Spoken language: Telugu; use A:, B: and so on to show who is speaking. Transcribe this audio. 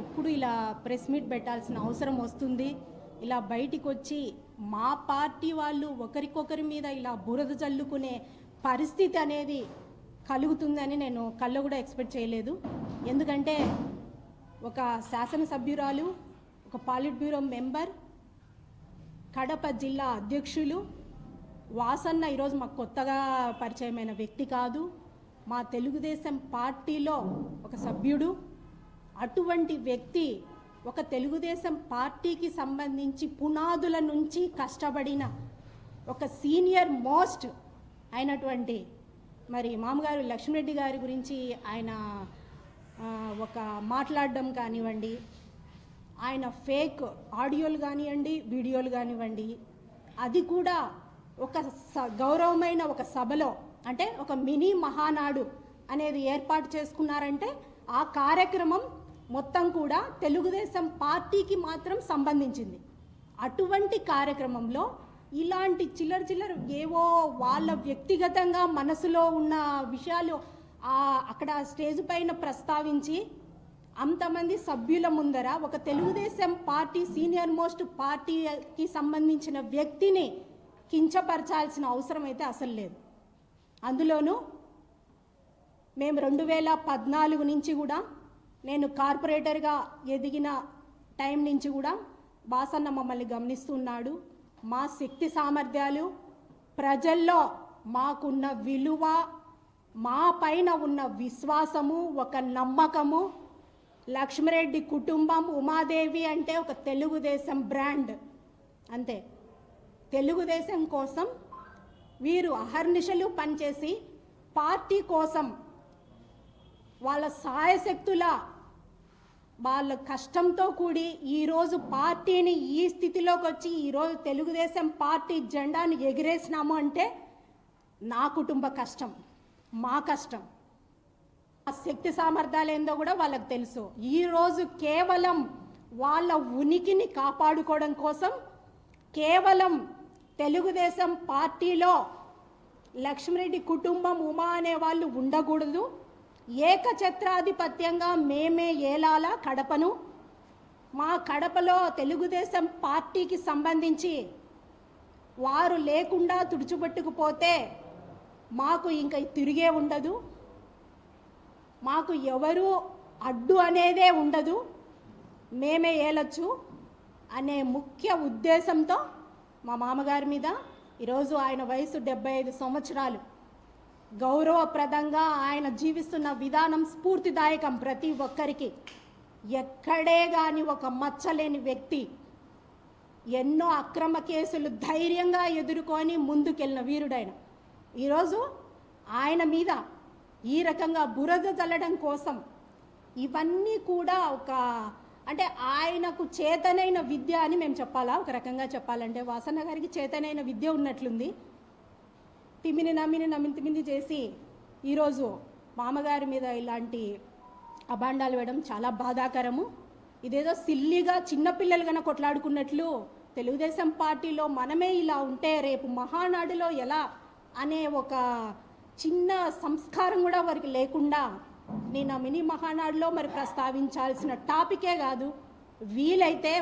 A: ఎప్పుడు ఇలా ప్రెస్ మీట్ పెట్టాల్సిన అవసరం వస్తుంది. ఇలా బయటికి వచ్చి మా పార్టీ వాళ్ళు ఒకరికొకరి మీద ఇలా బురద చల్లుకునే పరిస్థితి అనేది కలుగుతుందని నేను కళ్ళు కూడా ఎక్స్పెక్ట్ చేయలేదు. ఎందుకంటే ఒక శాసనసభ్యురాలు ఒక పాలిట్ బ్యూరో మెంబర్ కడప జిల్లా అధ్యక్షులు వాసన్న ఈరోజు మాకు కొత్తగా పరిచయమైన వ్యక్తి కాదు. మా తెలుగుదేశం పార్టీలో ఒక సభ్యుడు అటువంటి వ్యక్తి ఒక తెలుగుదేశం పార్టీకి సంబంధించి పునాదుల నుంచి కష్టపడిన ఒక సీనియర్ మోస్ట్ అయినటువంటి మరి మామగారు లక్ష్మీరెడ్డి గారి గురించి ఆయన ఒక మాట్లాడడం కానివ్వండి ఆయన ఫేక్ ఆడియోలు కానివ్వండి వీడియోలు కానివ్వండి అది కూడా ఒక స గౌరవమైన ఒక సభలో అంటే ఒక మినీ మహానాడు అనేది ఏర్పాటు చేసుకున్నారంటే ఆ కార్యక్రమం మొత్తం కూడా తెలుగుదేశం పార్టీకి మాత్రం సంబంధించింది. అటువంటి కార్యక్రమంలో ఇలాంటి చిల్లర చిల్లర ఏవో వాళ్ళ వ్యక్తిగతంగా మనసులో ఉన్న విషయాలు అక్కడ స్టేజ్ పైన ప్రస్తావించి అంతమంది సభ్యుల ముందర ఒక తెలుగుదేశం పార్టీ సీనియర్ మోస్ట్ పార్టీకి సంబంధించిన వ్యక్తిని కించపరచాల్సిన అవసరం అయితే అసలు లేదు. అందులోనూ మేము రెండు వేల పద్నాలుగు నుంచి కూడా నేను కార్పొరేటర్గా ఎదిగిన టైం నుంచి కూడా బాసన్న మమ్మల్ని గమనిస్తున్నాడు. మా శక్తి సామర్థ్యాలు ప్రజల్లో మాకున్న విలువ మా పైన ఉన్న విశ్వాసము ఒక నమ్మకము లక్ష్మిరెడ్డి కుటుంబం ఉమాదేవి అంటే ఒక తెలుగుదేశం బ్రాండ్. అంతే. తెలుగుదేశం కోసం వీరు అహర్నిశలు పనిచేసి పార్టీ కోసం వాళ్ళ సాయశక్తుల వాళ్ళ కష్టంతో కూడి ఈరోజు పార్టీని ఈ స్థితిలోకి వచ్చి ఈరోజు తెలుగుదేశం పార్టీ జెండాను ఎగిరేసినాము అంటే నా కుటుంబ కష్టం మా కష్టం. ఆ శక్తి సామర్థ్యాలు ఏందో కూడా వాళ్ళకి తెలుసు. ఈరోజు కేవలం వాళ్ళ ఉనికిని కాపాడుకోవడం కోసం కేవలం తెలుగుదేశం పార్టీలో లక్ష్మిరెడ్డి కుటుంబం ఉమా అనే వాళ్ళు ఉండకూడదు. ఏకఛత్రాధిపత్యంగా మేమే ఏలాలా కడపను? మా కడపలో తెలుగుదేశం పార్టీకి సంబంధించి వారు లేకుండా తుడిచిపెట్టుకుపోతే మాకు ఇంకా తిరిగే ఉండదు. మాకు ఎవరు అడ్డు అనేదే ఉండదు. మేమే ఏలొచ్చు అనే ముఖ్య ఉద్దేశంతో మా మామగారి మీద ఈరోజు ఆయన వయసు డెబ్బై ఐదు సంవత్సరాలు గౌరవప్రదంగా ఆయన జీవిస్తున్న విధానం స్ఫూర్తిదాయకం ప్రతి ఒక్కరికి. ఎక్కడే కానీ ఒక మచ్చలేని వ్యక్తి ఎన్నో అక్రమ కేసులు ధైర్యంగా ఎదుర్కొని ముందుకెళ్ళిన వీరుడైన. ఈరోజు ఆయన మీద ఈ రకంగా బురద చల్లడం కోసం ఇవన్నీ కూడా ఒక అంటే ఆయనకు చేతనైన విద్య అని మేము చెప్పాలా? ఒక రకంగా చెప్పాలంటే వాసన్న గారికి చేతనైన విద్య ఉన్నట్లుంది. తిమ్మిని నమ్మిని నమ్మిని తిమిని చేసి ఈరోజు మామగారి మీద ఇలాంటి అభాండాలు వేయడం చాలా బాధాకరము. ఇదేదో సిల్లిగా చిన్నపిల్లలు కనుక కొట్లాడుకున్నట్లు తెలుగుదేశం పార్టీలో మనమే ఇలా ఉంటే రేపు మహానాడులో ఎలా అనే ఒక చిన్న సంస్కారం కూడా వారికి లేకుండా నేను ఆ మినీ మహానాడులో మరి ప్రస్తావించాల్సిన టాపికే కాదు. వీలైతే